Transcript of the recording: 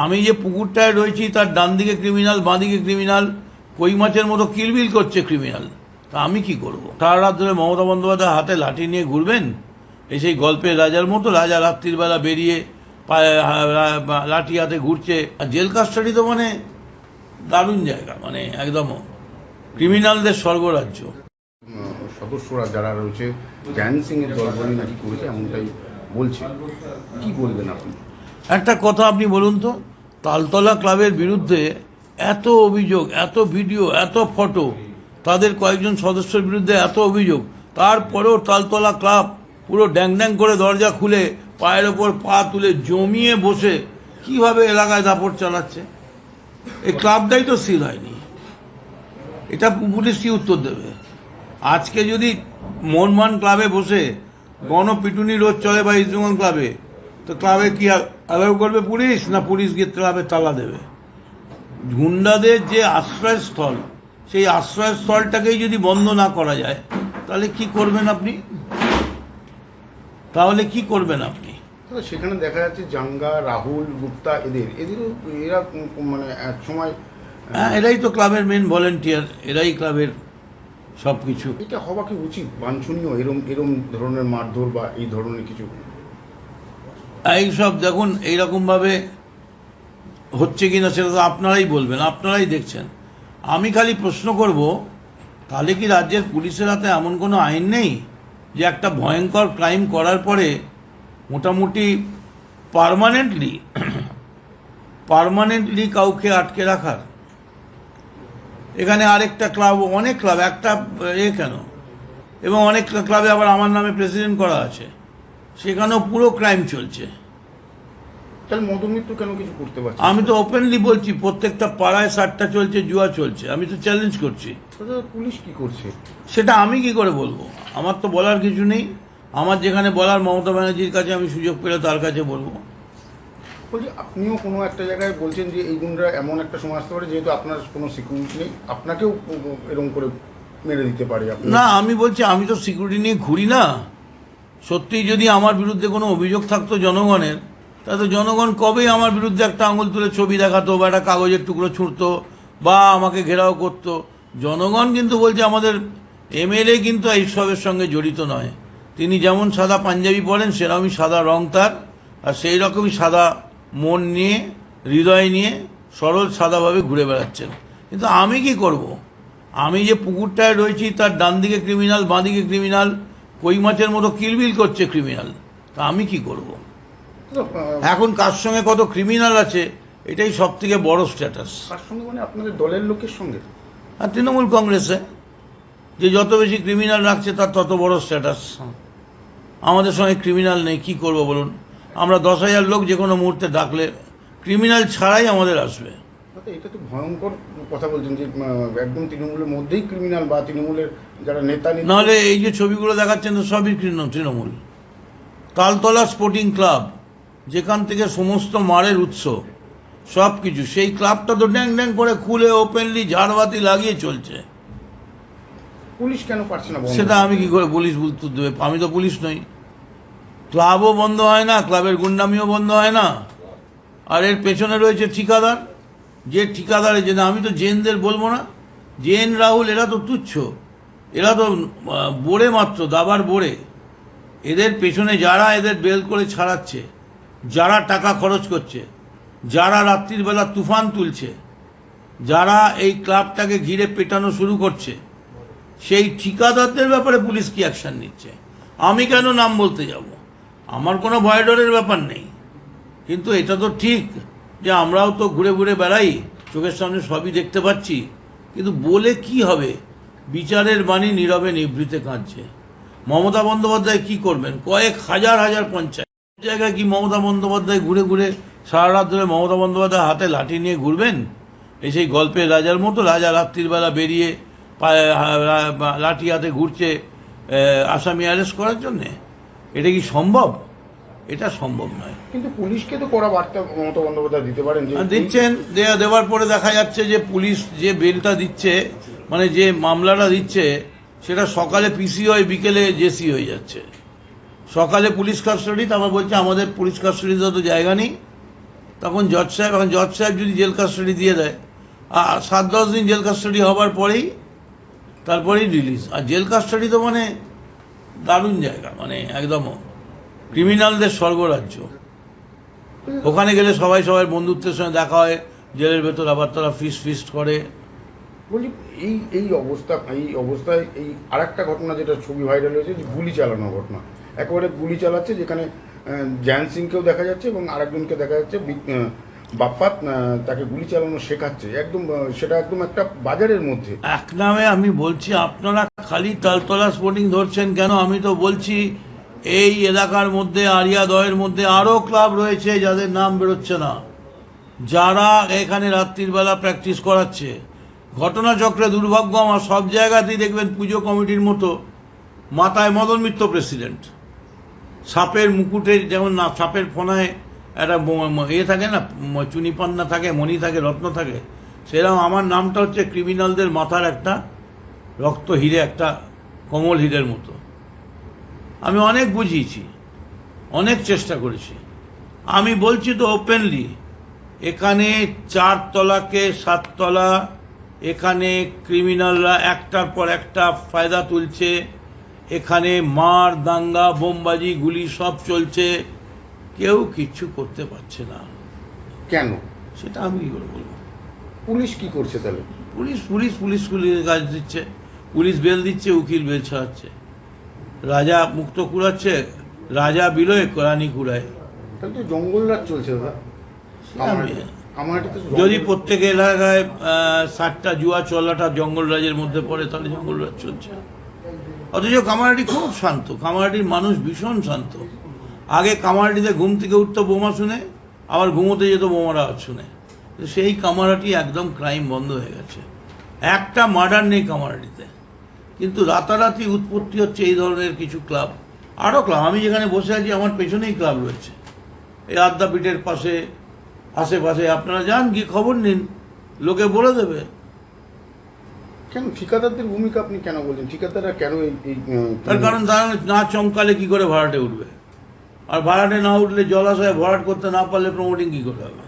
আমি যে পুকুরটায় রয়েছি, তার ডান দিকে ক্রিমিনাল বাঁ দিকে ক্রিমিনাল কই মাছের মতো কিলবিল করছে ক্রিমিনাল তা আমি কি করব? সারা রাত ধরে মমতা বন্দ্যোপাধ্যায় হাতে লাঠি নিয়ে ঘুরবেন? এই সেই গল্পের রাজার মতো রাজা রাত্রির বেলা বেরিয়ে লাঠি হাতে ঘুরছে। আর জেল কাস্টাডি তো মানে দারুণ জায়গা মানে একদম ক্রিমিনালদের স্বর্গরাজ্য। সদস্যরা যারা রয়েছে সিং এর দলবলি নাকি করেছে, এমনটাই বলছে। কি বলবেন আপনি? একটা কথা আপনি বলুন তো, তালতলা ক্লাবের বিরুদ্ধে এত অভিযোগ, এত ভিডিও, এত ফটো, তাদের কয়েকজন সদস্যের বিরুদ্ধে এত অভিযোগ, তারপরেও তালতলা ক্লাব পুরো ড্যাং ড্যাং করে দরজা খুলে পায়ের ওপর পা তুলে জমিয়ে বসে কীভাবে এলাকায় দাপট চালাচ্ছে? এই ক্লাবটাই তো স্থির হয়নি। এটা পুলিশ কি উত্তর দেবে? আজকে যদি মনমান ক্লাবে বসে গণপিটুনি রোজ চলে বা ইস্টবেঙ্গল ক্লাবে তো ক্লাবে কি অ্যালাউ করবে পুলিশ না পুলিশ গিয়ে ক্লাবে তালা দেবে? গুন্ডাদের যে আশ্রয়স্থল সেই আশ্রয়স্থলটাকেই যদি বন্ধ না করা যায় তাহলে কি করবেন আপনি? তাহলে কি করবেন আপনি? সেখানে দেখা যাচ্ছে জাঙ্গা রাহুল গুপ্তা এদের এদেরও এরা মানে এক সময় হ্যাঁ এরাই তো ক্লাবের মেন ভলেন্টিয়ার এরাই ক্লাবের সব কিছু এটা হওয়া কি উচিত? বাঞ্ছনীয় এরম এরম ধরনের মারধর বা এই ধরনের কিছু? এইসব দেখুন, এইরকমভাবে হচ্ছে কিনা সেটা তো আপনারাই বলবেন, আপনারাই দেখছেন। আমি খালি প্রশ্ন করব, তাহলে কি রাজ্যের পুলিশের হাতে এমন কোনো আইন নেই যে একটা ভয়ঙ্কর ক্রাইম করার পরে মোটামুটি পার্মানেন্টলি, পারমানেন্টলি কাউকে আটকে রাখার? এখানে আরেকটা ক্লাব, অনেক ক্লাব, একটা এ কেন? এবং অনেক ক্লাবে আবার আমার নামে প্রেসিডেন্ট করা আছে। সেখানেও পুরো ক্রাইম চলছে। তাহলে মধুমিত্র কেন কিছু করতে পারছে আমি তো ওপেনলি বলছি প্রত্যেকটা পাড়ায় সাতটা চলছে জুয়া চলছে। আমি তো চ্যালেঞ্জ করছি। পুলিশ কি করছে? সেটা আমি কি করে বলব? আমার তো বলার কিছু নেই। আমার যেখানে বলার মমতা ব্যানার্জির কাছে আমি সুযোগ পেলে তার কাছে বলব। বলছি আপনিও কোনো একটা জায়গায় বলছেন যে এই গুণরা এমন একটা সময় আসতে পারে যেহেতু আপনার কোনো সিকিউরিটি নেই। আপনাকেও এরকম করে মেরে দিতে পারে না আমি বলছি আমি তো সিকিউরিটি নিয়ে ঘুরি না। সত্যি যদি আমার বিরুদ্ধে কোনো অভিযোগ থাকতো জনগণের, তাহলে জনগণ কবেই আমার বিরুদ্ধে একটা আঙুল তুলে ছবি দেখাতো বা একটা কাগজের টুকরো ছুঁড়তো বা আমাকে ঘেরাও করতো। জনগণ কিন্তু বলছে আমাদের এমএলএ কিন্তু এইসবের সঙ্গে জড়িত নয়। তিনি যেমন সাদা পাঞ্জাবি পরেন, সেরকমই সাদা রং তার। আর সেই রকমই সাদা মন নিয়ে, হৃদয় নিয়ে সরল সাদাভাবে ঘুরে বেড়াচ্ছেন। কিন্তু আমি কি করব। আমি যে পুকুরটায় রয়েছি, তার ডান দিকে ক্রিমিনাল বাঁ দিকে ক্রিমিনাল কই মাছের মতো কিলবিল করছে ক্রিমিনাল তা আমি কি করব। এখন কার সঙ্গে কত ক্রিমিনাল আছে? এটাই সব থেকে বড় স্ট্যাটাস কার সঙ্গে মানে আপনাদের দলের লোকের সঙ্গে? আর তৃণমূল কংগ্রেসে। যে যত বেশি ক্রিমিনাল রাখছে তার তত বড় স্ট্যাটাস আমাদের সঙ্গে ক্রিমিনাল নেই কি করব বলুন? আমরা দশ হাজার লোক যে কোনো মুহূর্তে ডাকলে ক্রিমিনাল ছাড়াই আমাদের আসবে। এটা তো ভয়ঙ্কর কথা বলছেন যে একদম তৃণমূলের মধ্যেই ক্রিমিনাল বা তৃণমূলের যারা নেতা নাহলে এই যে ছবিগুলো দেখাচ্ছেন তো সবই তৃণমূল। তালতলা স্পোর্টিং ক্লাব যেখান থেকে সমস্ত মারের উৎস সব কিছু সেই ক্লাবটা তো ড্যাং ড্যাং করে খুলে ওপেনলি ঝাড়বাতি লাগিয়ে চলছে। পুলিশ কেন পারছে না সেটা আমি কি করে পুলিশ উত্তর দেবে? আমি তো পুলিশ নই। ক্লাবও বন্ধ হয় না ক্লাবের গুন্ডামিও বন্ধ হয় না। আর এর পেছনে রয়েছে ঠিকাদার। যে ঠিকাদার যে, না, আমি তো জেনদের বলব না। জেন, রাহুল, এরা তো তুচ্ছ। এরা তো বোড়ে মাত্র, দাবার বোড়ে। এদের পেছনে যারা এদের বেল করে ছাড়াচ্ছে, যারা টাকা খরচ করছে, যারা রাত্রির বেলা তুফান তুলছে, যারা এই ক্লাবটাকে ঘিরে পেটানো শুরু করছে, সেই ঠিকাদারদের ব্যাপারে পুলিশ কি অ্যাকশন নিচ্ছে? আমি কেন নাম বলতে যাব? আমার কোনো ভয় ডরের ব্যাপার নেই। কিন্তু এটা তো ঠিক। যে আমরাও তো ঘুরে ঘুরে বেড়াই, চোখের সামনে সবই দেখতে পাচ্ছি, কিন্তু বলে কি হবে? বিচারের বাণী নীরবে নিভৃতে কাঁদছে। মমতা বন্দ্যোপাধ্যায় কি করবেন? কয়েক হাজার হাজার পঞ্চায়েত। জায়গায় কি মমতা বন্দ্যোপাধ্যায় ঘুরে ঘুরে সারা রাত ধরে মমতা বন্দ্যোপাধ্যায় হাতে লাঠি নিয়ে ঘুরবেন? এই সেই গল্পের রাজার মতো রাজা রাত্রির বেলা বেরিয়ে লাঠি হাতে ঘুরছে আসামি অ্যারেস্ট করার জন্যে? এটা কি সম্ভব? এটা সম্ভব নয়। কিন্তু পুলিশকে তো করা বার্তা মমতা বন্দ্যোপাধ্যায় দিতে পারেন যে দিচ্ছেন দেয়া দেওয়ার পরে দেখা যাচ্ছে যে পুলিশ যে বেলটা দিচ্ছে মানে যে মামলাটা দিচ্ছে সেটা সকালে পিসি হয় বিকেলে জেসি হয়ে যাচ্ছে। সকালে পুলিশ কাস্টাডি তারপর বলছে আমাদের পুলিশ কাস্টাডিতে তো জায়গা নেই। তখন জজ সাহেব এখন জজ সাহেব যদি জেল কাস্টাডি দিয়ে দেয় আর সাত দশ দিন জেল কাস্টাডি হবার পরেই তারপরেই রিলিজ আর জেল কাস্টাডি তো মানে দারুণ জায়গা মানে একদম ক্রিমিনালদের স্বর্গরাজ্য। ওখানে গেলে সবাই সবাই বন্ধুত্বের সঙ্গে দেখা হয় জেলের ভেতর আবার তারা ফিস ফিস্ট করে। বলছি এই এই অবস্থা এই অবস্থায় এই আরেকটা ঘটনা যেটা ছবি ভাইরাল হয়েছে যে গুলি চালানোর ঘটনা। একেবারে গুলি চালাচ্ছে যেখানে জ্যান সিংকেও দেখা যাচ্ছে এবং আরেকজনকে দেখা যাচ্ছে বাপ্পাত তাকে গুলি চালানো শেখাচ্ছে। একদম সেটা একদম একটা বাজারের মধ্যে। এক নামে আমি বলছি আপনারা খালি তালতলা স্পোর্টিং ধরছেন কেন? আমি তো বলছি এই এলাকার মধ্যে আরিয়াদয়ের মধ্যে আরও ক্লাব রয়েছে যাদের নাম বেরোচ্ছে না। যারা এখানে রাত্রির বেলা প্র্যাকটিস করাচ্ছে। ঘটনাচক্রে দুর্ভাগ্য আমার সব জায়গাতেই দেখবেন পুজো কমিটির মতো মাথায় মদন মিত্র প্রেসিডেন্ট। সাপের মুকুটে যেমন না, সাপের ফোনায় একটা ইয়ে থাকে না চুনিপান্না থাকে, মণি থাকে, রত্ন থাকে, সেরকম আমার নামটা হচ্ছে ক্রিমিনালদের মাথার একটা রক্ত হিরে, একটা কমল হিরের মতো। আমি অনেক বুঝিয়েছি অনেক চেষ্টা করেছি। আমি বলছি তো ওপেনলি এখানে চারতলাকে সাততলা এখানে ক্রিমিনালরা একটার পর একটা ফায়দা তুলছে এখানে মার দাঙ্গা বোমবাজি গুলি সব চলছে। কেউ কিচ্ছু করতে পারছে না। কেন? সেটা আমি কি করে বলব? পুলিশ কি করছে তাহলে? পুলিশ পুলিশ পুলিশ পুলিশ কাজ দিচ্ছে। পুলিশ বেল দিচ্ছে উকিল বেল ছাড়াচ্ছে। রাজা মুক্ত কুড়াচ্ছে রাজা বিলোয় রানী কুড়ায়। তাহলে তো জঙ্গল রাজ চলছে দাদা। তো যদি প্রত্যেক এলাকায় ষাটটা জুয়া চলাটা জঙ্গল রাজের মধ্যে পড়ে তাহলে জঙ্গল রাজ চলছে। অথচ কামারহাটি খুব শান্ত। কামারহাটির মানুষ ভীষণ শান্ত। আগে কামারহাটিতে ঘুম থেকে উঠতো বোমা শুনে আবার ঘুমোতে যেত বোমার আওয়াজ শুনে। সেই কামারাটি একদম ক্রাইম বন্ধ হয়ে গেছে। একটা মার্ডার নেই কামারহাটিতে। কিন্তু রাতারাতি উৎপত্তি হচ্ছে এই ধরনের কিছু ক্লাব। আরও ক্লাব আমি যেখানে বসে আছি আমার পেছনেই ক্লাব রয়েছে। এই আদ্যাপীঠের পাশে আশেপাশে আপনারা যান গিয়ে খবর নিন লোকে বলে দেবে। কেন ঠিকাদারদের ভূমিকা আপনি কেন বলছেন? ঠিকাদাররা কেন এই তার কারণ তারা না চমকালে কি করে ভাড়াটে উঠবে? আর ভাড়াটে না উঠলে জলাশয়ে ভরাট করতে না পারলে প্রমোটিং কি করে হবে?